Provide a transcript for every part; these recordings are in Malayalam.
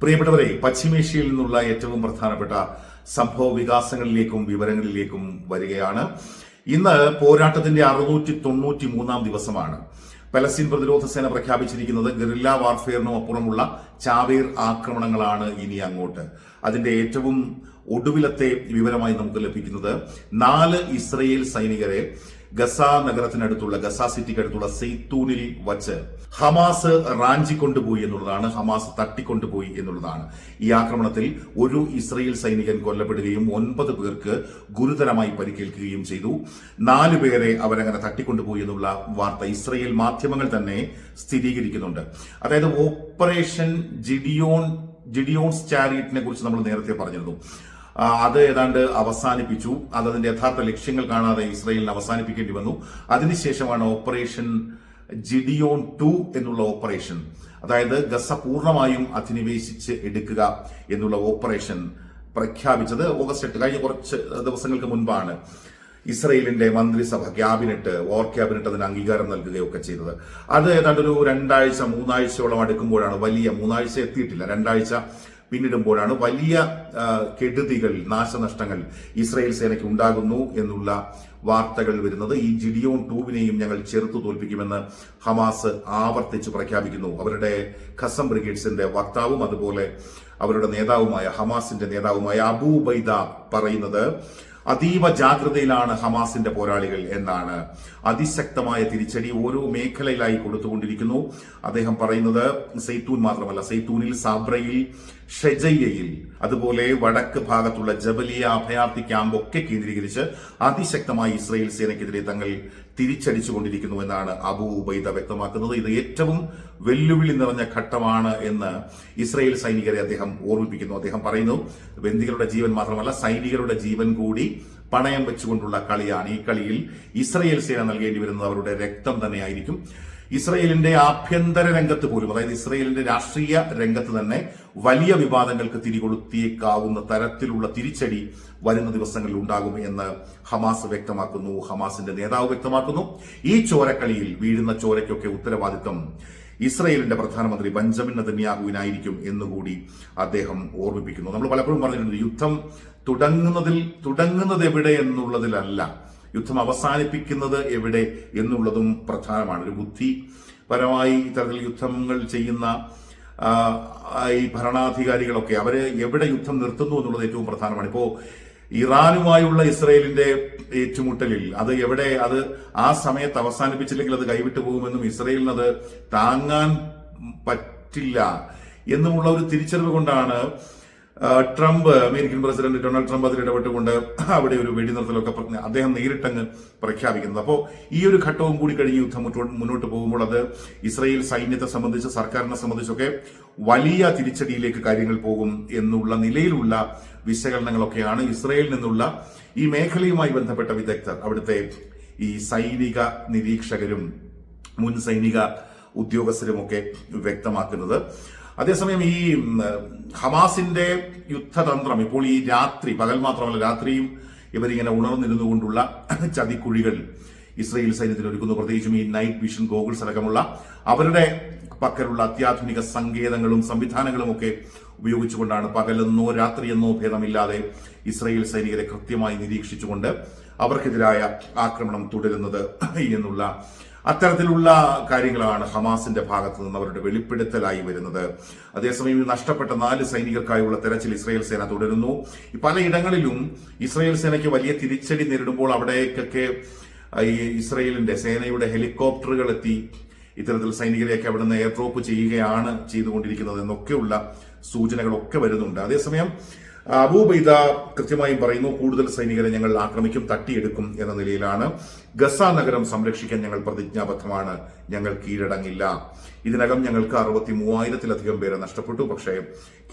പ്രിയപ്പെട്ടവരെ പശ്ചിമേഷ്യയിൽ നിന്നുള്ള ഏറ്റവും പ്രധാനപ്പെട്ട സംഭവ വികാസങ്ങളിലേക്കും വിവരങ്ങളിലേക്കും വരികയാണ്. ഇന്ന് പോരാട്ടത്തിന്റെ അറുന്നൂറ്റി തൊണ്ണൂറ്റി മൂന്നാം ദിവസമാണ്. പലസ്തീൻ പ്രതിരോധ സേന പ്രഖ്യാപിച്ചിരിക്കുന്നത് ഗറില്ല വാർഫെയറിനും അപ്പുറമുള്ള ചാവേർ ആക്രമണങ്ങളാണ് ഇനി അങ്ങോട്ട്. അതിന്റെ ഏറ്റവും ഒടുവിലത്തെ വിവരമായി നമുക്ക് ലഭിക്കുന്നത് നാല് ഇസ്രയേൽ സൈനികരെ ഗസ നഗരത്തിനടുത്തുള്ള ഗസ സിറ്റിക്കടുത്തുള്ള സെയ്ത്തൂനിൽ വച്ച് ഹമാസ് റാഞ്ചി കൊണ്ടുപോയി എന്നുള്ളതാണ് ഹമാസ് തട്ടിക്കൊണ്ടുപോയി എന്നുള്ളതാണ്. ഈ ആക്രമണത്തിൽ ഒരു ഇസ്രയേൽ സൈനികൻ കൊല്ലപ്പെടുകയും ഒൻപത് പേർക്ക് ഗുരുതരമായി പരിക്കേൽക്കുകയും ചെയ്തു. നാല് പേരെ അവരങ്ങനെ തട്ടിക്കൊണ്ടുപോയി എന്നുള്ള വാർത്ത ഇസ്രയേൽ മാധ്യമങ്ങൾ തന്നെ സ്ഥിരീകരിക്കുന്നുണ്ട്. അതായത് ഓപ്പറേഷൻ ജിഡിയോൺ ജിഡിയോൺസ് ചാരിറ്റിനെ കുറിച്ച് നമ്മൾ നേരത്തെ പറഞ്ഞിരുന്നു. അത് ഏതാണ്ട് അവസാനിപ്പിച്ചു. അത് അതിന്റെ യഥാർത്ഥ ലക്ഷ്യങ്ങൾ കാണാതെ ഇസ്രയേലിന് അവസാനിപ്പിക്കേണ്ടി വന്നു. അതിനുശേഷമാണ് ഓപ്പറേഷൻ ജിഡിയോൺ ടു എന്നുള്ള ഓപ്പറേഷൻ അതായത് ഗസ പൂർണമായും അധിനിവേശിച്ച് എടുക്കുക എന്നുള്ള ഓപ്പറേഷൻ പ്രഖ്യാപിച്ചത് ഓഗസ്റ്റ് എട്ട് കഴിഞ്ഞ കുറച്ച് ദിവസങ്ങൾക്ക് മുൻപാണ് ഇസ്രയേലിന്റെ മന്ത്രിസഭ ക്യാബിനറ്റ് വോർ ക്യാബിനറ്റ് അതിന് അംഗീകാരം നൽകുകയൊക്കെ ചെയ്തത്. അത് ഏതാണ്ട് ഒരു രണ്ടാഴ്ച മൂന്നാഴ്ചയോളം അടുക്കുമ്പോഴാണ് വലിയ മൂന്നാഴ്ച എത്തിയിട്ടില്ല. രണ്ടാഴ്ച പിന്നിടുമ്പോഴാണ് വലിയ കെടുതികൾ നാശനഷ്ടങ്ങൾ ഇസ്രായേൽ സേനയ്ക്ക് ഉണ്ടാകുന്നു എന്നുള്ള വാർത്തകൾ വരുന്നത്. ഈ ജിഡിയോൺ ടൂവിനെയും ഞങ്ങൾ ചെറുത്തു തോൽപ്പിക്കുമെന്ന് ഹമാസ് ആവർത്തിച്ച് പ്രഖ്യാപിക്കുന്നു. അവരുടെ ഖസം ബ്രിഗേഡ്സിന്റെ വക്താവും അതുപോലെ അവരുടെ നേതാവുമായ ഹമാസിന്റെ നേതാവുമായ അബൂബൈദ പറയുന്നത് അതീവ ജാഗ്രതയിലാണ് ഹമാസിന്റെ പോരാളികൾ എന്നാണ് അതിശക്തമായ തിരിച്ചടി ഓരോ മേഖലയിലായി കൊടുത്തുകൊണ്ടിരിക്കുന്നു. അദ്ദേഹം പറയുന്നത് സൈത്തൂൻ മാത്രമല്ല സൈത്തൂനിൽ സാബ്രയിൽ ഷെജയ്യയിൽ അതുപോലെ വടക്ക് ഭാഗത്തുള്ള ജബലിയ അഭയാർത്ഥി ക്യാമ്പ് ഒക്കെ കേന്ദ്രീകരിച്ച് അതിശക്തമായി ഇസ്രയേൽ സേനയ്ക്കെതിരെ തങ്ങൾ തിരിച്ചടിച്ചുകൊണ്ടിരിക്കുന്നു എന്നാണ് അബു ഉബൈദ വ്യക്തമാക്കുന്നത്. ഇത് ഏറ്റവും വെല്ലുവിളി നിറഞ്ഞ ഘട്ടമാണ് എന്ന് ഇസ്രയേൽ സൈനികരെ അദ്ദേഹം ഓർമ്മിപ്പിക്കുന്നു. അദ്ദേഹം പറയുന്നു ബന്ദികളുടെ ജീവൻ മാത്രമല്ല സൈനികരുടെ ജീവൻ കൂടി പണയം വെച്ചുകൊണ്ടുള്ള കളിയാണ്. ഈ കളിയിൽ ഇസ്രയേൽ സേന നൽകേണ്ടി വരുന്നത് അവരുടെ രക്തം തന്നെയായിരിക്കും. ഇസ്രയേലിന്റെ ആഭ്യന്തര രംഗത്ത് പോലും അതായത് ഇസ്രയേലിന്റെ രാഷ്ട്രീയ രംഗത്ത് തന്നെ വലിയ വിവാദങ്ങൾക്ക് തിരികൊളുത്തിയേക്കാവുന്ന തരത്തിലുള്ള തിരിച്ചടി വരുന്ന ദിവസങ്ങളിൽ ഉണ്ടാകും എന്ന് ഹമാസ് വ്യക്തമാക്കുന്നു. ഹമാസിന്റെ നേതാവ് വ്യക്തമാക്കുന്നു. ഈ ചോരക്കളിയിൽ വീഴുന്ന ചോരയ്ക്കൊക്കെ ഉത്തരവാദിത്വം ഇസ്രയേലിന്റെ പ്രധാനമന്ത്രി ബഞ്ചമിൻ നദന്യാഹുവിനായിരിക്കും എന്നുകൂടി അദ്ദേഹം ഓർമ്മിപ്പിക്കുന്നു. നമ്മൾ പലപ്പോഴും പറഞ്ഞിട്ടുണ്ട് യുദ്ധം തുടങ്ങുന്നതിൽ തുടങ്ങുന്നത് എവിടെ എന്നുള്ളതിലല്ല യുദ്ധം അവസാനിപ്പിക്കുന്നത് എവിടെ എന്നുള്ളതും പ്രധാനമാണ്. ഒരു ബുദ്ധിപരമായി ഇത്തരത്തിൽ യുദ്ധങ്ങൾ ചെയ്യുന്ന ഈ ഭരണാധികാരികളൊക്കെ അവർ എവിടെ യുദ്ധം നിർത്തുന്നു എന്നുള്ളത് ഏറ്റവും പ്രധാനമാണ്. ഇപ്പോ ഇറാനുമായുള്ള ഇസ്രയേലിന്റെ ഏറ്റുമുട്ടലിൽ അത് എവിടെ അത് ആ സമയത്ത് അവസാനിപ്പിച്ചില്ലെങ്കിൽ അത് കൈവിട്ടു പോകുമെന്നും ഇസ്രയേലിന് അത് താങ്ങാൻ പറ്റില്ല എന്നുമുള്ള ഒരു തിരിച്ചറിവ് കൊണ്ടാണ് Trump American president Donald Trump അതിൽ ഇടപെട്ടുകൊണ്ട് അവിടെ ഒരു വെടിനിർത്തലൊക്കെ അദ്ദേഹം നേരിട്ടങ്ങ് പ്രഖ്യാപിക്കുന്നത്. അപ്പോൾ ഈ ഒരു ഘട്ടവും കൂടി കഴിഞ്ഞ് യുദ്ധം മുന്നോട്ട് പോകുമ്പോൾ അത് ഇസ്രയേൽ സൈന്യത്തെ സംബന്ധിച്ച് സർക്കാരിനെ സംബന്ധിച്ചൊക്കെ വലിയ തിരിച്ചടിയിലേക്ക് കാര്യങ്ങൾ പോകും എന്നുള്ള നിലയിലുള്ള വിശകലനങ്ങളൊക്കെയാണ് ഇസ്രയേലിൽ നിന്നുള്ള ഈ മേഖലയുമായി ബന്ധപ്പെട്ട വിദഗ്ധർ അവിടുത്തെ ഈ സൈനിക നിരീക്ഷകരും മുൻ സൈനിക ഉദ്യോഗസ്ഥരുമൊക്കെ വ്യക്തമാക്കുന്നത്. അതേസമയം ഈ ഹമാസിന്റെ യുദ്ധതന്ത്രം ഇപ്പോൾ ഈ രാത്രി പകൽ മാത്രമല്ല രാത്രിയും ഇവരിങ്ങനെ ഉണർന്നിരുന്നു കൊണ്ടുള്ള ചതിക്കുഴികൾ ഇസ്രയേൽ സൈന്യത്തിൽ ഒരുക്കുന്നു. പ്രത്യേകിച്ചും ഈ നൈറ്റ് വിഷൻ ഗോഗിൾസ് അടക്കമുള്ള അവരുടെ പക്കലുള്ള അത്യാധുനിക സങ്കേതങ്ങളും സംവിധാനങ്ങളും ഒക്കെ ഉപയോഗിച്ചുകൊണ്ടാണ് പകലെന്നോ രാത്രിയെന്നോ ഭേദമില്ലാതെ ഇസ്രയേൽ സൈനികരെ കൃത്യമായി നിരീക്ഷിച്ചുകൊണ്ട് അവർക്കെതിരായ ആക്രമണം തുടരുന്നത് എന്നുള്ള അത്തരത്തിലുള്ള കാര്യങ്ങളാണ് ഹമാസിന്റെ ഭാഗത്ത് നിന്ന് അവരുടെ വെളിപ്പെടുത്തലായി വരുന്നത്. അതേസമയം നഷ്ടപ്പെട്ട നാല് സൈനികർക്കായുള്ള തെരച്ചിൽ ഇസ്രായേൽ സേന തുടരുന്നു. പലയിടങ്ങളിലും ഇസ്രായേൽ സേനയ്ക്ക് വലിയ തിരിച്ചടി നേരിടുമ്പോൾ അവിടേക്കൊക്കെ ഈ ഇസ്രായേലിന്റെ സേനയുടെ ഹെലികോപ്റ്ററുകൾ എത്തി ഇത്തരത്തിൽ സൈനികരെയൊക്കെ അവിടുന്ന് എയർ ഡ്രോപ്പ് ചെയ്യുകയാണ് ചെയ്തുകൊണ്ടിരിക്കുന്നത് എന്നൊക്കെയുള്ള സൂചനകളൊക്കെ വരുന്നുണ്ട്. അതേസമയം അബൂബൈദ കൃത്യമായും പറയുന്നു കൂടുതൽ സൈനികരെ ഞങ്ങൾ ആക്രമിക്കും തട്ടിയെടുക്കും എന്ന നിലയിലാണ്. ഗസ നഗരം സംരക്ഷിക്കാൻ ഞങ്ങൾ പ്രതിജ്ഞാബദ്ധമാണ് ഞങ്ങൾ കീഴടങ്ങില്ല. ഇതിനകം ഞങ്ങൾക്ക് അറുപത്തി മൂവായിരത്തിലധികം പേരെ നഷ്ടപ്പെട്ടു പക്ഷേ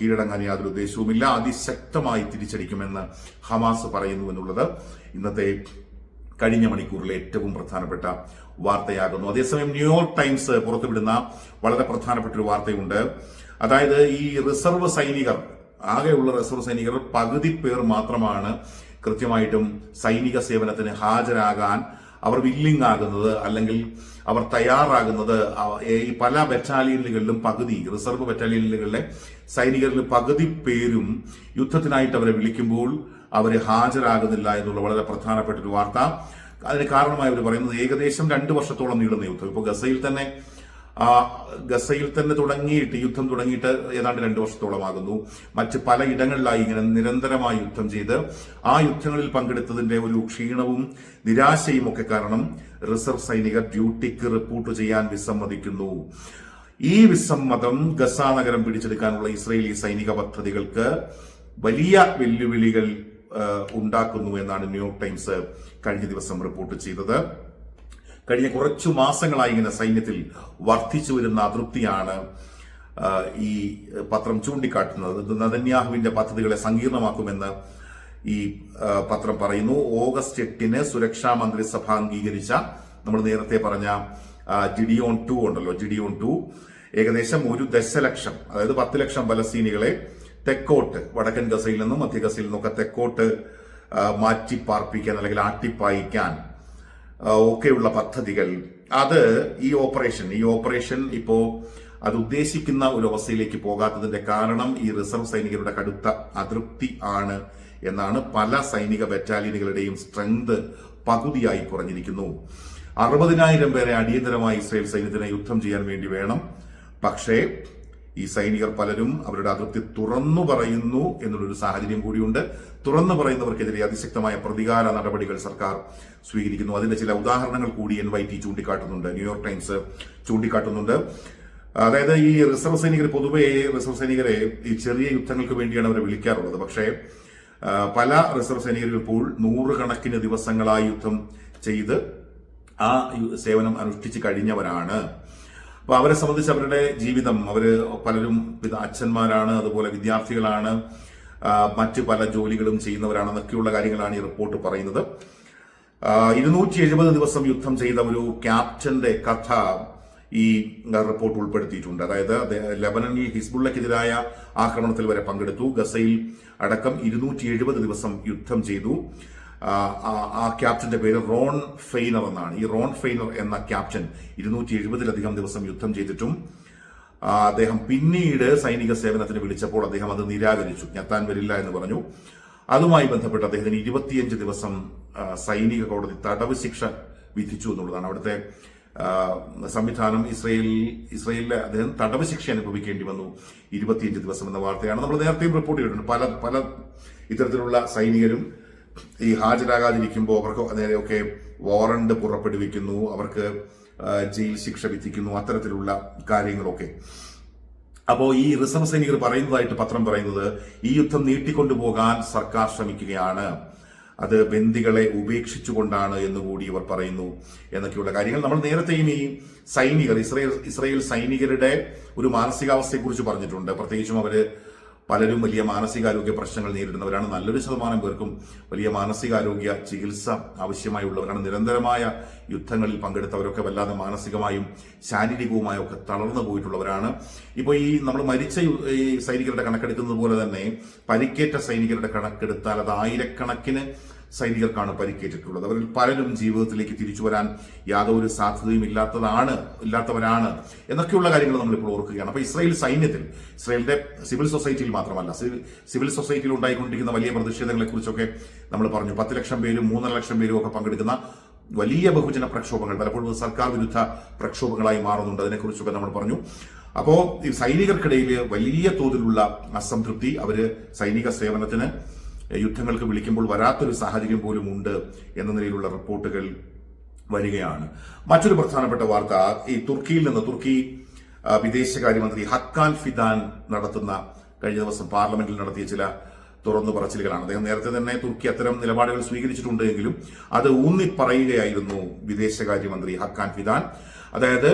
കീഴടങ്ങാൻ യാതൊരു ഉദ്ദേശവുമില്ല. അതിശക്തമായി തിരിച്ചടിക്കുമെന്ന് ഹമാസ് പറയുന്നു എന്നുള്ളത് ഇന്നത്തെ കഴിഞ്ഞ മണിക്കൂറിലെ ഏറ്റവും പ്രധാനപ്പെട്ട വാർത്തയാകുന്നു. അതേസമയം ന്യൂയോർക്ക് ടൈംസ് പുറത്തുവിടുന്ന വളരെ പ്രധാനപ്പെട്ട ഒരു വാർത്തയുണ്ട്. അതായത് ഈ റിസർവ് സൈനികർ ആകെയുള്ള റിസർവ് സൈനികർ പകുതി പേർ മാത്രമാണ് കൃത്യമായിട്ടും സൈനിക സേവനത്തിന് ഹാജരാകാൻ അവർ വില്ലിംഗ് ആകുന്നത് അല്ലെങ്കിൽ അവർ തയ്യാറാകുന്നത് ഈ പല ബറ്റാലിയനുകളിലും പകുതി റിസർവ് ബറ്റാലിയനുകളിലെ സൈനികരിൽ പകുതി പേരും യുദ്ധത്തിനായിട്ട് അവരെ വിളിക്കുമ്പോൾ അവർ ഹാജരാകുന്നില്ല എന്നുള്ള വളരെ പ്രധാനപ്പെട്ട ഒരു വാർത്ത. അതിന് കാരണമായി അവർ പറയുന്നത് ഏകദേശം രണ്ട് വർഷത്തോളം നീളുന്ന യുദ്ധം. ഇപ്പോൾ ഗസയിൽ തന്നെ ഗസയിൽ തന്നെ തുടങ്ങിയിട്ട് യുദ്ധം തുടങ്ങിയിട്ട് ഏതാണ്ട് രണ്ടു വർഷത്തോളമാകുന്നു. മറ്റ് പല ഇടങ്ങളിലായി ഇങ്ങനെ നിരന്തരമായി യുദ്ധം ചെയ്ത് ആ യുദ്ധങ്ങളിൽ പങ്കെടുത്തതിന്റെ ഒരു ക്ഷീണവും നിരാശയും ഒക്കെ കാരണം റിസർവ് സൈനികർ ഡ്യൂട്ടിക്ക് റിപ്പോർട്ട് ചെയ്യാൻ വിസമ്മതിക്കുന്നു. ഈ വിസമ്മതം ഗസ നഗരം പിടിച്ചെടുക്കാനുള്ള ഇസ്രയേലി സൈനിക പദ്ധതികൾക്ക് വലിയ വെല്ലുവിളികൾ ഉണ്ടാക്കുന്നു എന്നാണ് ന്യൂയോർക്ക് ടൈംസ് കഴിഞ്ഞ ദിവസം റിപ്പോർട്ട് ചെയ്തത്. കഴിഞ്ഞ കുറച്ചു മാസങ്ങളായി ഇങ്ങനെ സൈന്യത്തിൽ വർദ്ധിച്ചു വരുന്ന അതൃപ്തിയാണ് ഈ പത്രം ചൂണ്ടിക്കാട്ടുന്നത്. നദന്യാഹുവിന്റെ പദ്ധതികളെ സങ്കീർണമാക്കുമെന്ന് ഈ പത്രം പറയുന്നു. ഓഗസ്റ്റ് എട്ടിന് സുരക്ഷാ മന്ത്രിസഭ അംഗീകരിച്ച നമ്മൾ നേരത്തെ പറഞ്ഞ ജിഡിയോൺ ടു ഉണ്ടല്ലോ ജിഡിയോൺ ടു ഏകദേശം ഒരു ദശലക്ഷം അതായത് പത്ത് ലക്ഷം പലസ്തീനികളെ തെക്കോട്ട് വടക്കൻ ഗസയിൽ നിന്നും മധ്യ ഗസയിൽ നിന്നൊക്കെ തെക്കോട്ട് മാറ്റിപ്പാർപ്പിക്കാൻ മാറ്റി പാർപ്പിക്കാൻ അല്ലെങ്കിൽ ആട്ടിപ്പായിക്കാൻ ഒക്കെയുള്ള പദ്ധതികൾ. അത് ഈ ഓപ്പറേഷൻ ഈ ഓപ്പറേഷൻ ഇപ്പോ അത് ഉദ്ദേശിക്കുന്ന ഒരു അവസ്ഥയിലേക്ക് പോകാത്തതിന്റെ കാരണം ഈ റിസർവ് സൈനികരുടെ കടുത്ത അതൃപ്തി ആണ് എന്നാണ് പല സൈനിക ബറ്റാലിയനുകളുടെയും സ്ട്രെങ്ത് പകുതിയായി കുറഞ്ഞിരിക്കുന്നു. അറുപതിനായിരം പേരെ അടിയന്തരമായി ഇസ്രയേൽ സൈന്യത്തിന് യുദ്ധം ചെയ്യാൻ വേണ്ടി വേണം. പക്ഷേ ഈ സൈനികർ പലരും അവരുടെ അതിർത്തി തുറന്നു പറയുന്നു എന്നുള്ളൊരു സാഹചര്യം കൂടിയുണ്ട്. തുറന്നു പറയുന്നവർക്കെതിരെ അതിശക്തമായ പ്രതികാര നടപടികൾ സർക്കാർ സ്വീകരിക്കുന്നു. അതിന്റെ ചില ഉദാഹരണങ്ങൾ കൂടി എൻ വൈ ടി ചൂണ്ടിക്കാട്ടുന്നുണ്ട്. ന്യൂയോർക്ക് ടൈംസ് ചൂണ്ടിക്കാട്ടുന്നുണ്ട്. അതായത് ഈ റിസർവ് സൈനികർ പൊതുവെ റിസർവ് സൈനികരെ ഈ ചെറിയ യുദ്ധങ്ങൾക്ക് വേണ്ടിയാണ് അവരെ വിളിക്കാറുള്ളത്. പക്ഷേ പല റിസർവ് സൈനികരും ഇപ്പോൾ നൂറുകണക്കിന് ദിവസങ്ങളായി യുദ്ധം ചെയ്ത് ആ സേവനം അനുഷ്ഠിച്ചു കഴിഞ്ഞവരാണ്. അപ്പൊ അവരെ സംബന്ധിച്ച് അവരുടെ ജീവിതം അവർ പലരും അച്ഛന്മാരാണ് അതുപോലെ വിദ്യാർത്ഥികളാണ് മറ്റ് പല ജോലികളും ചെയ്യുന്നവരാണെന്നൊക്കെയുള്ള കാര്യങ്ങളാണ് ഈ റിപ്പോർട്ട് പറയുന്നത്. ഇരുന്നൂറ്റി എഴുപത് ദിവസം യുദ്ധം ചെയ്ത ഒരു ക്യാപ്റ്റന്റെ കഥ ഈ റിപ്പോർട്ട് ഉൾപ്പെടുത്തിയിട്ടുണ്ട്. അതായത് ലെബനനിൽ ഹിസ്ബുള്ളക്കെതിരായ ആക്രമണത്തിൽ വരെ പങ്കെടുത്തു. ഗസയിൽ അടക്കം ഇരുന്നൂറ്റി എഴുപത് ദിവസം യുദ്ധം ചെയ്തു. ആ, ക്യാപ്റ്റന്റെ പേര് റോൺ ഫെയ്നർ എന്നാണ്. ഈ റോൺ ഫെയ്നർ എന്ന ക്യാപ്റ്റൻ ഇരുന്നൂറ്റി എഴുപതിലധികം ദിവസം യുദ്ധം ചെയ്തിട്ടും അദ്ദേഹം പിന്നീട് സൈനിക സേവനത്തിന് വിളിച്ചപ്പോൾ അദ്ദേഹം അത് നിരാകരിച്ചു. എത്താൻ വരില്ല എന്ന് പറഞ്ഞു. അതുമായി ബന്ധപ്പെട്ട് അദ്ദേഹത്തിന് ഇരുപത്തിയഞ്ച് ദിവസം സൈനിക കോടതി തടവ് ശിക്ഷ വിധിച്ചു എന്നുള്ളതാണ്. അവിടുത്തെ സംവിധാനം ഇസ്രയേൽ ഇസ്രയേലിലെ അദ്ദേഹം തടവ് ശിക്ഷ അനുഭവിക്കേണ്ടി വന്നു. ഇരുപത്തിയഞ്ച് ദിവസം എന്ന വാർത്തയാണ് നമ്മൾ നേരത്തെയും റിപ്പോർട്ട് ചെയ്തിട്ടുണ്ട്. പല പല ഇത്തരത്തിലുള്ള സൈനികരും ഈ ഹാജരാകാതിരിക്കുമ്പോൾ അവർക്ക് നേരെയൊക്കെ വാറണ്ട് പുറപ്പെടുവിക്കുന്നു അവർക്ക് ജയിൽ ശിക്ഷ വിധിക്കുന്നു അത്തരത്തിലുള്ള കാര്യങ്ങളൊക്കെ. അപ്പോൾ ഈ റിസർവ് സൈനികർ പറയുന്നതായിട്ട് പത്രം പറയുന്നത് ഈ യുദ്ധം നീട്ടിക്കൊണ്ടുപോകാൻ സർക്കാർ ശ്രമിക്കുകയാണ്. അത് ബന്ദികളെ ഉപേക്ഷിച്ചുകൊണ്ടാണ് എന്നുകൂടി ഇവർ പറയുന്നു എന്നൊക്കെയുള്ള കാര്യങ്ങൾ. നമ്മൾ നേരത്തെയും ഈ സൈനികർ ഇസ്രയേൽ ഇസ്രയേൽ സൈനികരുടെ ഒരു മാനസികാവസ്ഥയെക്കുറിച്ച് പറഞ്ഞിട്ടുണ്ട്. പ്രത്യേകിച്ചും അവർ പലരും വലിയ മാനസികാരോഗ്യ പ്രശ്നങ്ങൾ നേരിടുന്നവരാണ്. നല്ലൊരു ശതമാനം പേർക്കും വലിയ മാനസികാരോഗ്യ ചികിത്സ ആവശ്യമായുള്ളവരാണ്. നിരന്തരമായ യുദ്ധങ്ങളിൽ പങ്കെടുത്തവരൊക്കെ വല്ലാതെ മാനസികമായും ശാരീരികവുമായും ഒക്കെ തളർന്നു പോയിട്ടുള്ളവരാണ്. ഇപ്പോൾ ഈ നമ്മൾ മരിച്ച ഈ സൈനികരുടെ കണക്കെടുക്കുന്നത് പോലെ തന്നെ പരിക്കേറ്റ സൈനികരുടെ കണക്കെടുത്താൽ അത് ആയിരക്കണക്കിന് സൈനികർക്കാണ് പരിക്കേറ്റിട്ടുള്ളത്. അവരിൽ പലരും ജീവിതത്തിലേക്ക് തിരിച്ചു വരാൻ യാതൊരു സാധ്യതയും ഇല്ലാത്തതാണ് ഇല്ലാത്തവരാണ് എന്നൊക്കെയുള്ള കാര്യങ്ങൾ നമ്മളിപ്പോൾ ഓർക്കുകയാണ്. അപ്പോൾ ഇസ്രായേൽ സൈന്യത്തിൽ ഇസ്രായേലിന്റെ സിവിൽ സൊസൈറ്റിയിൽ മാത്രമല്ല സിവിൽ- സൊസൈറ്റിയിൽ ഉണ്ടായിക്കൊണ്ടിരിക്കുന്ന വലിയ പ്രതിഷേധങ്ങളെക്കുറിച്ചൊക്കെ നമ്മൾ പറഞ്ഞു. പത്ത് ലക്ഷം പേരും മൂന്നര ലക്ഷം പേരും ഒക്കെ പങ്കെടുക്കുന്ന വലിയ ബഹുജന പ്രക്ഷോഭങ്ങൾ പലപ്പോഴും സർക്കാർ വിരുദ്ധ പ്രക്ഷോഭങ്ങളായി മാറുന്നുണ്ട്. അതിനെക്കുറിച്ചൊക്കെ നമ്മൾ പറഞ്ഞു. അപ്പോൾ ഈ സൈനികർക്കിടയിൽ വലിയ തോതിലുള്ള അസംതൃപ്തി അവർ സൈനിക സേവനത്തിന് യുദ്ധങ്ങൾക്ക് വിളിക്കുമ്പോൾ വരാത്തൊരു സാഹചര്യം പോലും ഉണ്ട് എന്ന നിലയിലുള്ള റിപ്പോർട്ടുകൾ വരികയാണ്. മറ്റൊരു പ്രധാനപ്പെട്ട വാർത്ത ഈ തുർക്കിയിൽ നിന്ന് തുർക്കി വിദേശകാര്യമന്ത്രി ഹക്കാൻ ഫിദാൻ നടത്തുന്ന കഴിഞ്ഞ ദിവസം പാർലമെന്റിൽ നടത്തിയ ചില തുറന്നു പറച്ചിലുകളാണ്. അദ്ദേഹം നേരത്തെ തന്നെ തുർക്കി അത്തരം നിലപാടുകൾ സ്വീകരിച്ചിട്ടുണ്ട് എങ്കിലും അത് ഊന്നി പറയുകയായിരുന്നു വിദേശകാര്യമന്ത്രി ഹക്കാൻ ഫിദാൻ. അതായത്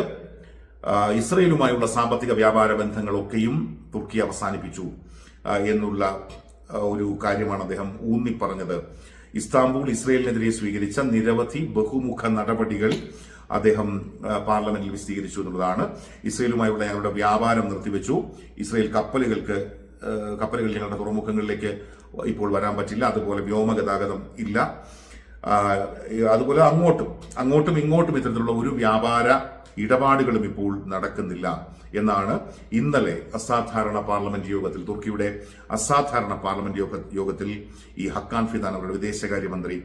ഇസ്രയേലുമായുള്ള സാമ്പത്തിക വ്യാപാര ബന്ധങ്ങളൊക്കെയും തുർക്കി അവസാനിപ്പിച്ചു എന്നുള്ള ഒരു കാര്യമാണ് അദ്ദേഹം ഊന്നി പറഞ്ഞത് ഇസ്താംബൂൾ ഇസ്രയേലിനെതിരെ സ്വീകരിച്ച നിരവധി ബഹുമുഖ നടപടികൾ അദ്ദേഹം പാർലമെന്റിൽ വിശദീകരിച്ചു എന്നുള്ളതാണ്. ഇസ്രയേലുമായുള്ള ഞങ്ങളുടെ വ്യാപാരം നിർത്തിവെച്ചു. ഇസ്രയേൽ കപ്പലുകൾക്ക് കപ്പലുകൾ ഞങ്ങളുടെ തുറമുഖങ്ങളിലേക്ക് ഇപ്പോൾ വരാൻ പറ്റില്ല. അതുപോലെ വ്യോമഗതാഗതം ഇല്ല. അതുപോലെ അങ്ങോട്ടും അങ്ങോട്ടും ഇങ്ങോട്ടും ഇത്തരത്തിലുള്ള ഒരു വ്യാപാര ഇടപാടുകളും ഇപ്പോൾ നടക്കുന്നില്ല എന്നാണ് ഇന്നലെ അസാധാരണ പാർലമെന്റ് യോഗത്തിൽ തുർക്കിയുടെ അസാധാരണ പാർലമെന്റ് യോഗ യോഗത്തിൽ ഈ ഹക്കാൻ ഫിദാൻ അവരുടെ വിദേശകാര്യമന്ത്രി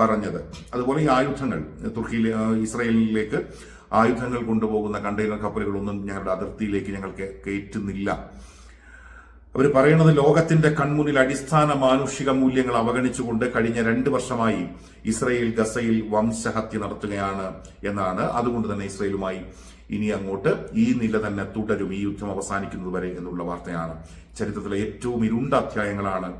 പറഞ്ഞത്. അതുപോലെ ഈ ആയുധങ്ങൾ തുർക്കിയിലെ ഇസ്രായേലിലേക്ക് ആയുധങ്ങൾ കൊണ്ടുപോകുന്ന കണ്ടെയ്നർ കപ്പലുകളൊന്നും ഞങ്ങളുടെ അതിർത്തിയിലേക്ക് ഞങ്ങൾക്ക് കയറ്റുന്നില്ല. അവർ പറയുന്നത് ലോകത്തിന്റെ കൺമുന്നിൽ അടിസ്ഥാന മാനുഷിക മൂല്യങ്ങൾ അവഗണിച്ചുകൊണ്ട് കഴിഞ്ഞ രണ്ട് വർഷമായി ഇസ്രയേൽ ഗസയിൽ വംശഹത്യ നടത്തുകയാണ് എന്നാണ്. അതുകൊണ്ട് തന്നെ ഇസ്രയേലുമായി ഇനി അങ്ങോട്ട് ഈ നില തന്നെ തുടരും ഈ യുദ്ധം അവസാനിക്കുന്നത് വരെ എന്നുള്ള വാർത്തയാണ്. ചരിത്രത്തിലെ ഏറ്റവും ഇരുണ്ട അധ്യായങ്ങളാണ്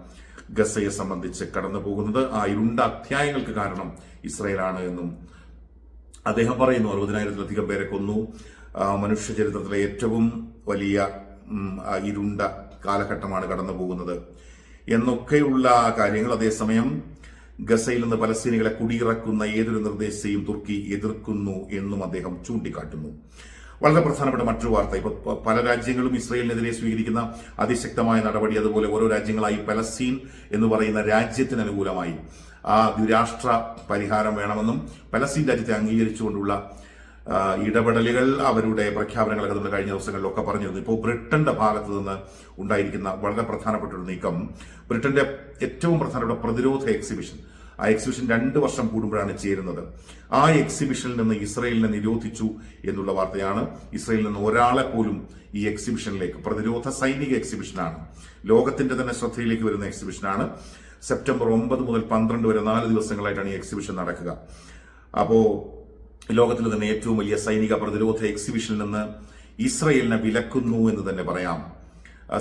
ഗസയെ സംബന്ധിച്ച് കടന്നു പോകുന്നത്. ആ ഇരുണ്ട അധ്യായങ്ങൾക്ക് കാരണം ഇസ്രയേലാണ് എന്നും അദ്ദേഹം പറയുന്നു. അറുപതിനായിരത്തിലധികം പേരെ കൊന്നു. മനുഷ്യ ചരിത്രത്തിലെ ഏറ്റവും വലിയ ഇരുണ്ട കാലഘട്ടമാണ് കടന്നു പോകുന്നത് എന്നൊക്കെയുള്ള കാര്യങ്ങൾ അതേസമയം ഗസയിൽ നിന്ന് പലസ്തീനികളെ കുടിയിറക്കുന്ന ഏതൊരു നിർദ്ദേശത്തെയും തുർക്കി എതിർക്കുന്നു എന്നും അദ്ദേഹം ചൂണ്ടിക്കാട്ടുന്നു. വളരെ പ്രധാനപ്പെട്ട മറ്റൊരു വാർത്ത. ഇപ്പൊ പല രാജ്യങ്ങളും ഇസ്രയേലിനെതിരെ സ്വീകരിക്കുന്ന അതിശക്തമായ നടപടി അതുപോലെ ഓരോ രാജ്യങ്ങളായി പലസ്തീൻ എന്ന് പറയുന്ന രാജ്യത്തിന് അനുകൂലമായി ആ ദ്വിരാഷ്ട്ര പരിഹാരം വേണമെന്നും പലസ്തീൻ രാജ്യത്തെ അംഗീകരിച്ചുകൊണ്ടുള്ള ഇടപെടലുകൾ അവരുടെ പ്രഖ്യാപനങ്ങളൊക്കെ നമ്മൾ കഴിഞ്ഞ ദിവസങ്ങളിലൊക്കെ പറഞ്ഞിരുന്നു. ഇപ്പോൾ ബ്രിട്ടന്റെ ഭാഗത്ത് നിന്ന് ഉണ്ടായിരിക്കുന്ന വളരെ പ്രധാനപ്പെട്ട ഒരു നീക്കം ബ്രിട്ടന്റെ ഏറ്റവും പ്രധാനപ്പെട്ട പ്രതിരോധ എക്സിബിഷൻ ആ എക്സിബിഷൻ രണ്ട് വർഷം കൂടുമ്പോഴാണ് ചേരുന്നത്. ആ എക്സിബിഷനിൽ നിന്ന് ഇസ്രയേലിനെ നിരോധിച്ചു എന്നുള്ള വാർത്തയാണ് ഇസ്രയേലിൽ നിന്ന് ഒരാളെ പോലും ഈ എക്സിബിഷനിലേക്ക് പ്രതിരോധ സൈനിക എക്സിബിഷനാണ് ലോകത്തിന്റെ തന്നെ ശ്രദ്ധയിലേക്ക് വരുന്ന എക്സിബിഷനാണ് സെപ്റ്റംബർ ഒമ്പത് മുതൽ പന്ത്രണ്ട് വരെ നാല് ദിവസങ്ങളായിട്ടാണ് ഈ എക്സിബിഷൻ നടക്കുക. അപ്പോ ലോകത്തിലെ തന്നെ ഏറ്റവും വലിയ സൈനിക പ്രതിരോധ എക്സിബിഷനിൽ നിന്ന് ഇസ്രയേലിനെ വിലക്കുന്നു എന്ന് തന്നെ പറയാം.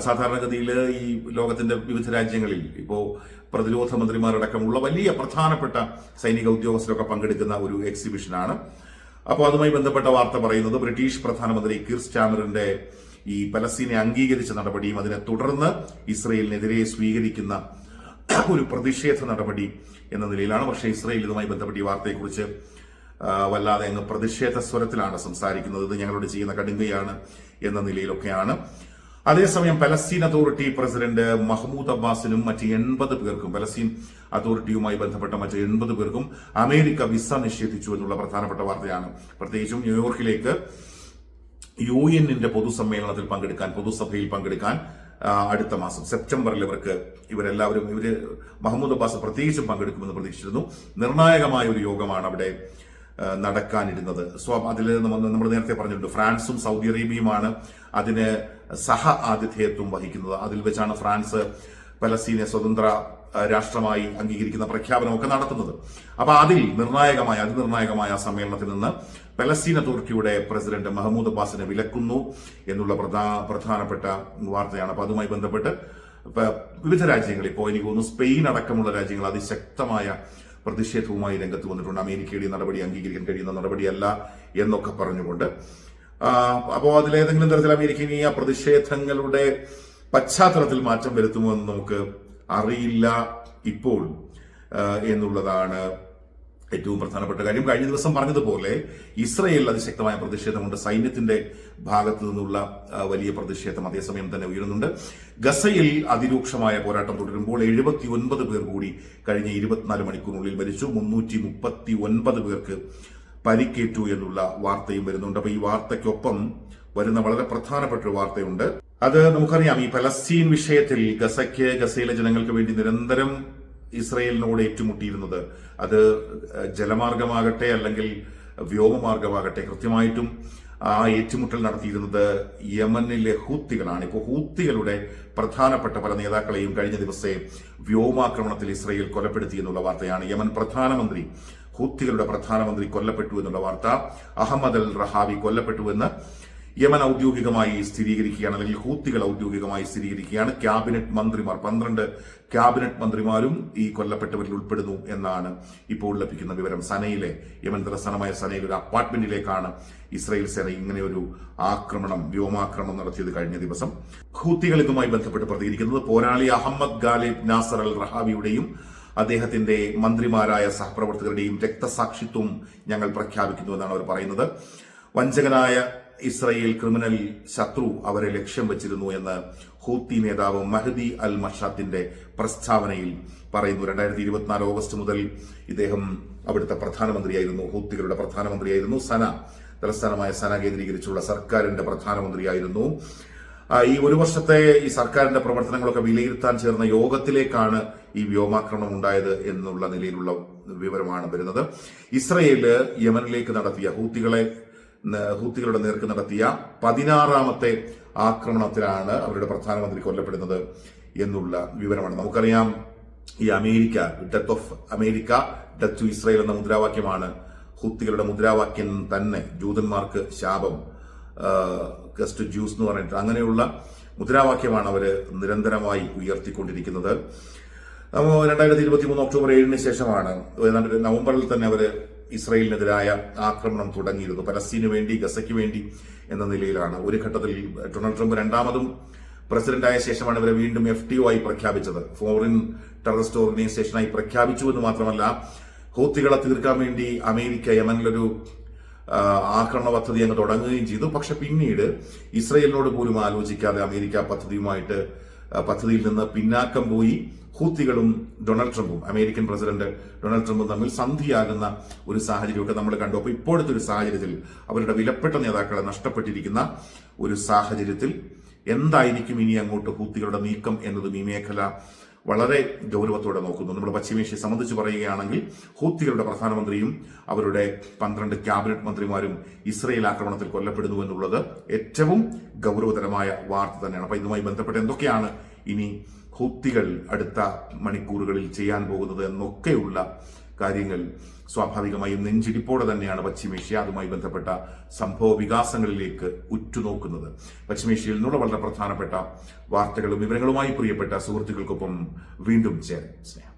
സാധാരണഗതിയിൽ ഈ ലോകത്തിന്റെ വിവിധ രാജ്യങ്ങളിൽ ഇപ്പോൾ പ്രതിരോധ മന്ത്രിമാരടക്കമുള്ള വലിയ പ്രധാനപ്പെട്ട സൈനിക ഉദ്യോഗസ്ഥരൊക്കെ പങ്കെടുക്കുന്ന ഒരു എക്സിബിഷനാണ് അപ്പോൾ അതുമായി ബന്ധപ്പെട്ട വാർത്ത പറയുന്നത് ബ്രിട്ടീഷ് പ്രധാനമന്ത്രി കിർ സ്റ്റാമറിന്റെ ഈ പലസ്തീനെ അംഗീകരിച്ച നടപടിയും അതിനെ തുടർന്ന് ഇസ്രയേലിനെതിരെ സ്വീകരിക്കുന്ന ഒരു പ്രതിഷേധ നടപടി എന്ന നിലയിലാണ്. പക്ഷേ ഇസ്രയേൽ ഇതുമായി ബന്ധപ്പെട്ട ഈ വാർത്തയെക്കുറിച്ച് വല്ലാതെ അങ്ങ് പ്രതിഷേധ സ്വരത്തിലാണ് സംസാരിക്കുന്നത്. ഇത് ഞങ്ങളോട് ചെയ്യുന്ന കടുങ്കയാണ് എന്ന നിലയിലൊക്കെയാണ്. അതേസമയം പലസ്തീൻ അതോറിറ്റി പ്രസിഡന്റ് മഹ്മൂദ് അബ്ബാസിനും മറ്റ് എൺപത് പേർക്കും പലസ്തീൻ അതോറിറ്റിയുമായി ബന്ധപ്പെട്ട മറ്റ് എൺപത് പേർക്കും അമേരിക്ക വിസ നിഷേധിച്ചു എന്നുള്ള പ്രധാനപ്പെട്ട വാർത്തയാണ്. പ്രത്യേകിച്ചും ന്യൂയോർക്കിലേക്ക് യു എന്നിന്റെ പൊതുസമ്മേളനത്തിൽ പങ്കെടുക്കാൻ പൊതുസഭയിൽ പങ്കെടുക്കാൻ അടുത്ത മാസം സെപ്റ്റംബറിൽ ഇവർക്ക് ഇവരെല്ലാവരും ഇവർ മഹമ്മൂദ് അബ്ബാസ് പ്രത്യേകിച്ചും പങ്കെടുക്കുമെന്ന് പ്രതീക്ഷിച്ചിരുന്നു. നിർണായകമായ ഒരു യോഗമാണ് അവിടെ നടക്കാനിരുന്നത്. സ്വ അതിൽ നമ്മൾ നേരത്തെ പറഞ്ഞിട്ടുണ്ട് ഫ്രാൻസും സൗദി അറേബ്യയുമാണ് അതിന് സഹ ആതിഥേയത്വം വഹിക്കുന്നത്. അതിൽ വെച്ചാണ് ഫ്രാൻസ് പലസ്തീനെ സ്വതന്ത്ര രാഷ്ട്രമായി അംഗീകരിക്കുന്ന പ്രഖ്യാപനമൊക്കെ നടത്തുന്നത്. അപ്പൊ അതിൽ നിർണായകമായ അതിനിർണായകമായ സമ്മേളനത്തിൽ നിന്ന് പലസ്തീൻ അതോറിറ്റിയുടെ പ്രസിഡന്റ് മഹമ്മൂദ് അബ്ബാസിനെ വിലക്കുന്നു എന്നുള്ള പ്രധാ- പ്രധാനപ്പെട്ട വാർത്തയാണ്. അപ്പൊ അതുമായി ബന്ധപ്പെട്ട് വിവിധ രാജ്യങ്ങൾ ഇപ്പോൾ എനിക്ക് തോന്നുന്നു സ്പെയിൻ അടക്കമുള്ള രാജ്യങ്ങൾ അതിശക്തമായ പ്രതിഷേധവുമായി രംഗത്ത് വന്നിട്ടുണ്ട്. അമേരിക്കയുടെ നടപടി അംഗീകരിക്കാൻ കഴിയുന്ന നടപടിയല്ല എന്നൊക്കെ പറഞ്ഞുകൊണ്ട്. അപ്പോൾ അതിലേതെങ്കിലും തരത്തിൽ അമേരിക്ക ഇനി ആ പ്രതിഷേധങ്ങളുടെ പശ്ചാത്തലത്തിൽ മാറ്റം വരുത്തുമോ എന്ന് നമുക്ക് അറിയില്ല ഇപ്പോൾ എന്നുള്ളതാണ് ഏറ്റവും പ്രധാനപ്പെട്ട കാര്യം കഴിഞ്ഞ ദിവസം പറഞ്ഞതുപോലെ ഇസ്രയേലിൽ അതിശക്തമായ പ്രതിഷേധമുണ്ട്. സൈന്യത്തിന്റെ ഭാഗത്തു നിന്നുള്ള വലിയ പ്രതിഷേധം അതേസമയം തന്നെ ഉയരുന്നുണ്ട്. ഗസയിൽ അതിരൂക്ഷമായ പോരാട്ടം തുടരുമ്പോൾ എഴുപത്തി ഒൻപത് പേർ കൂടി കഴിഞ്ഞ ഇരുപത്തിനാല് മണിക്കൂറിനുള്ളിൽ മരിച്ചു. മുന്നൂറ്റി മുപ്പത്തി ഒൻപത് പേർക്ക് പരിക്കേറ്റു എന്നുള്ള വാർത്തയും വരുന്നുണ്ട്. അപ്പൊ ഈ വാർത്തയ്ക്കൊപ്പം വരുന്ന വളരെ പ്രധാനപ്പെട്ട ഒരു വാർത്തയുണ്ട്. അത് നമുക്കറിയാം. ഈ പലസ്തീൻ വിഷയത്തിൽ ഗസയ്ക്ക് ഗസയിലെ ജനങ്ങൾക്ക് വേണ്ടി നിരന്തരം ഇസ്രയേലിനോട് ഏറ്റുമുട്ടിയിരുന്നത്. അത് ജലമാർഗമാകട്ടെ അല്ലെങ്കിൽ വ്യോമമാർഗമാകട്ടെ കൃത്യമായിട്ടും ആ ഏറ്റുമുട്ടൽ നടത്തിയിരുന്നത് യമനിലെ ഹൂത്തികളാണ്. ഇപ്പോൾ ഹൂത്തികളുടെ പ്രധാനപ്പെട്ട പല നേതാക്കളെയും കഴിഞ്ഞ ദിവസത്തെ വ്യോമാക്രമണത്തിൽ ഇസ്രയേൽ കൊലപ്പെടുത്തി എന്നുള്ള വാർത്തയാണ്. യമൻ പ്രധാനമന്ത്രി ഹൂത്തികളുടെ പ്രധാനമന്ത്രി കൊല്ലപ്പെട്ടു എന്നുള്ള വാർത്ത. അഹമ്മദ് അൽ റഹാവി കൊല്ലപ്പെട്ടു എന്ന് യമൻ ഔദ്യോഗികമായി സ്ഥിരീകരിക്കുകയാണ് അല്ലെങ്കിൽ ഹൂത്തികൾ ഔദ്യോഗികമായി സ്ഥിരീകരിക്കുകയാണ്. ക്യാബിനറ്റ് മന്ത്രിമാർ പന്ത്രണ്ട് ക്യാബിനറ്റ് മന്ത്രിമാരും ഈ കൊല്ലപ്പെട്ടവരിൽ ഉൾപ്പെടുന്നു എന്നാണ് ഇപ്പോൾ ലഭിക്കുന്ന വിവരം. സനയിലെ യമൻ തലസ്ഥാനമായ സനയിലെ ഒരു അപ്പാർട്ട്മെന്റിലേക്കാണ് ഇസ്രായേൽ സേന ഇങ്ങനെയൊരു ആക്രമണം വ്യോമാക്രമണം നടത്തിയത് കഴിഞ്ഞ ദിവസം. ഹൂത്തികൾ ഇതുമായി ബന്ധപ്പെട്ട് പ്രതികരിക്കുന്നത് പോരാളി അഹമ്മദ് ഗാലിബ് നാസർ അൽ റഹാബിയുടെയും അദ്ദേഹത്തിന്റെ മന്ത്രിമാരായ സഹപ്രവർത്തകരുടെയും രക്തസാക്ഷിത്വം ഞങ്ങൾ പ്രഖ്യാപിക്കുന്നു എന്നാണ് അവർ പറയുന്നത്. വഞ്ചകനായ ഇസ്രയേൽ ക്രിമിനൽ ശത്രു അവരെ ലക്ഷ്യം വെച്ചിരുന്നു എന്ന് ഹൂത്തി നേതാവ് മഹദി അൽ മഷാത്തിന്റെ പ്രസ്താവനയിൽ പറയുന്നു. രണ്ടായിരത്തി ഇരുപത്തിനാല് ഓഗസ്റ്റ് മുതൽ ഇദ്ദേഹം അവിടുത്തെ പ്രധാനമന്ത്രിയായിരുന്നു. ഹൂത്തികളുടെ പ്രധാനമന്ത്രിയായിരുന്നു. സന തലസ്ഥാനമായ സന കേന്ദ്രീകരിച്ചുള്ള സർക്കാരിന്റെ പ്രധാനമന്ത്രിയായിരുന്നു. ഈ ഒരു വർഷത്തെ ഈ സർക്കാരിന്റെ പ്രവർത്തനങ്ങളൊക്കെ വിലയിരുത്താൻ ചേർന്ന യോഗത്തിലേക്കാണ് ഈ വ്യോമാക്രമണം ഉണ്ടായത് എന്നുള്ള നിലയിലുള്ള വിവരമാണ് വരുന്നത്. ഇസ്രയേൽ യമനിലേക്ക് നടത്തിയ ഹൂത്തികളെ ഹൂത്തികളുടെ നേർക്ക് നടത്തിയ പതിനാറാമത്തെ ആക്രമണത്തിലാണ് അവരുടെ പ്രധാനമന്ത്രി കൊല്ലപ്പെടുന്നത് എന്നുള്ള വിവരമാണ്. നമുക്കറിയാം ഈ America death of America death to Israel എന്ന മുദ്രാവാക്യമാണ് ഹുത്തികളുടെ മുദ്രാവാക്യം തന്നെ ജൂതന്മാർക്ക് ശാപം ഗസ്റ്റ് ജ്യൂസ് എന്ന് പറഞ്ഞിട്ട്. അങ്ങനെയുള്ള മുദ്രാവാക്യമാണ് അവർ നിരന്തരമായി ഉയർത്തിക്കൊണ്ടിരിക്കുന്നത്. രണ്ടായിരത്തി ഇരുപത്തി മൂന്ന് ഒക്ടോബർ ഏഴിന് ശേഷമാണ് നവംബറിൽ തന്നെ അവർ ഇസ്രയേലിനെതിരായ ആക്രമണം തുടങ്ങിയിരുന്നു. പലസ്തീന് വേണ്ടി ഗസയ്ക്ക് വേണ്ടി എന്ന നിലയിലാണ്. ഒരു ഘട്ടത്തിൽ ഡൊണാൾഡ് ട്രംപ് രണ്ടാമതും പ്രസിഡന്റായ ശേഷമാണ് ഇവരെ വീണ്ടും എഫ് ടി ഒ ആയി പ്രഖ്യാപിച്ചത്. ഫോറിൻ ടെററിസ്റ്റ് ഓർഗനൈസേഷനായി പ്രഖ്യാപിച്ചു എന്ന് മാത്രമല്ല ഹൂത്തികളെ തീർക്കാൻ വേണ്ടി അമേരിക്ക യമനിലൊരു ആക്രമണ പദ്ധതി അങ്ങ് തുടങ്ങുകയും ചെയ്തു. പക്ഷെ പിന്നീട് ഇസ്രയേലിനോട് പോലും ആലോചിക്കാതെ അമേരിക്ക പദ്ധതിയുമായിട്ട് പദ്ധതിയിൽ നിന്ന് പിന്നാക്കം പോയി. ഹൂത്തികളും ഡൊണാൾഡ് ട്രംപും അമേരിക്കൻ പ്രസിഡന്റ് ഡൊണാൾഡ് ട്രംപും തമ്മിൽ സന്ധിയാകുന്ന ഒരു സാഹചര്യമൊക്കെ നമ്മൾ കണ്ടു. അപ്പോൾ ഇപ്പോഴത്തെ ഒരു സാഹചര്യത്തിൽ അവരുടെ വിലപ്പെട്ട നേതാക്കളെ നഷ്ടപ്പെട്ടിരിക്കുന്ന ഒരു സാഹചര്യത്തിൽ എന്തായിരിക്കും ഇനി അങ്ങോട്ട് ഹൂത്തികളുടെ നീക്കം എന്നതും ഈ മേഖല വളരെ ഗൗരവത്തോടെ നോക്കുന്നു. നമ്മുടെ പശ്ചിമേഷ്യയെ സംബന്ധിച്ച് പറയുകയാണെങ്കിൽ ഹൂത്തികളുടെ പ്രധാനമന്ത്രിയും അവരുടെ പന്ത്രണ്ട് ക്യാബിനറ്റ് മന്ത്രിമാരും ഇസ്രയേൽ ആക്രമണത്തിൽ കൊല്ലപ്പെടുന്നു എന്നുള്ളത് ഏറ്റവും ഗൗരവതരമായ വാർത്ത തന്നെയാണ്. അപ്പോൾ ഇതുമായി ബന്ധപ്പെട്ട് എന്തൊക്കെയാണ് ഇനി ഹൂത്തികൾ അടുത്ത മണിക്കൂറുകളിൽ ചെയ്യാൻ പോകുന്നത് എന്നൊക്കെയുള്ള കാര്യങ്ങൾ സ്വാഭാവികമായും നെഞ്ചിടിപ്പോടെ തന്നെയാണ് പശ്ചിമേഷ്യ അതുമായി ബന്ധപ്പെട്ട സംഭവ വികാസങ്ങളിലേക്ക് ഉറ്റുനോക്കുന്നത്. പശ്ചിമേഷ്യയിൽ നിന്നുള്ള വളരെ പ്രധാനപ്പെട്ട വാർത്തകളും വിവരങ്ങളുമായി പ്രിയപ്പെട്ട സുഹൃത്തുക്കൾക്കൊപ്പം വീണ്ടും ചേരാം. സ്നേഹം.